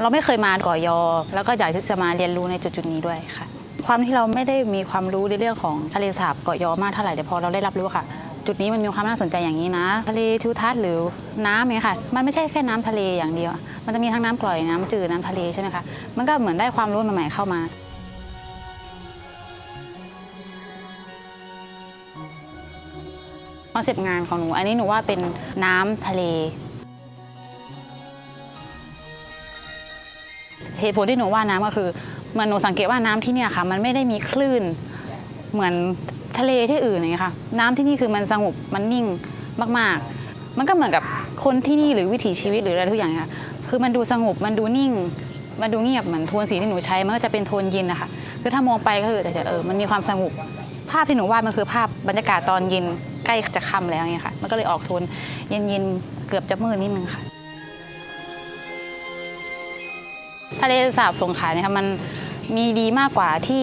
เราไม่เคยมาเก่อยอ แล้วก็อยากที่จะมาเรียนรู้ในจุดๆนี้ด้วยค่ะ ความที่เราไม่ได้มีความรู้ในเรื่องของทะเลสาบเกาะยอมากเท่าไหร่แต่พอเราได้รับรู้ค่ะ จุดนี้มันมีความน่าสนใจอย่างนี้นะ ทะเลทิวทัศน์หรือน้ำเนี่ยค่ะ มันไม่ใช่แค่น้ำทะเลอย่างเดียว มันจะมีทั้งน้ำกร่อยน้ำจืดน้ำทะเลใช่ไหมคะมันก็เหมือนได้ความรู้ใหม่ๆเข้ามาคอนเซปต์งานของหนู อันนี้หนูว่าเป็นน้ำทะเล เหตุผลที่หนูว่าน้ำก็คือเหมือนหนูสังเกตว่าน้ำที่เนี่ยค่ะ มันไม่ได้มีคลื่นเหมือนทะเลที่อื่นอย่างเงี้ยค่ะ น้ำที่นี่คือมันสงบมันนิ่งมากๆ มันก็เหมือนกับคนที่นี่หรือวิถีชีวิตหรืออะไรทุกอย่างค่ะคือมันดูสงบมันดูนิ่ง มันดูเงียบเหมือนโทนสีที่หนูใช้มันก็จะเป็นโทนเย็นนะคะคือถ้ามองไปก็คือแต่เออมันมีความสงบภาพที่หนูวาดมันคือภาพบรรยากาศตอนเย็นใกล้จะค่ำแล้วเนี่ยค่ะ มันก็เลยออกโทนเย็นๆเกือบจะมืดนิดนึงค่ะ ทะเลสาบสงขลาเนี่ยค่ะมันมีดีมากกว่าที่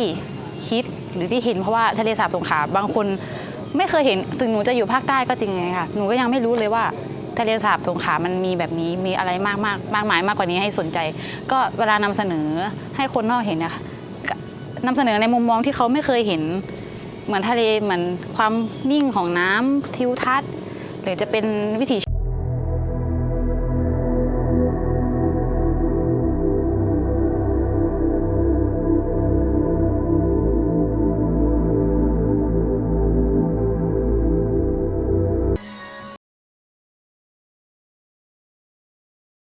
คิดหรือที่เห็นเพราะว่าทะเลสาบสงขลาบางคนไม่เคยเห็นถึงหนูจะอยู่ภาคใต้ก็จริงไงค่ะหนูก็ยังไม่รู้เลยว่าทะเลสาบสงขลามันมีแบบนี้มีอะไรมากมากมากมายมากกว่านี้ให้สนใจ ก็เวลานำเสนอให้คนนอกเห็นนะคะนำเสนอในมุมมองที่เขาไม่เคยเห็น เหมือนทะเลเหมือนความนิ่งของน้ำทิวทัศน์ หรือจะเป็นวิถี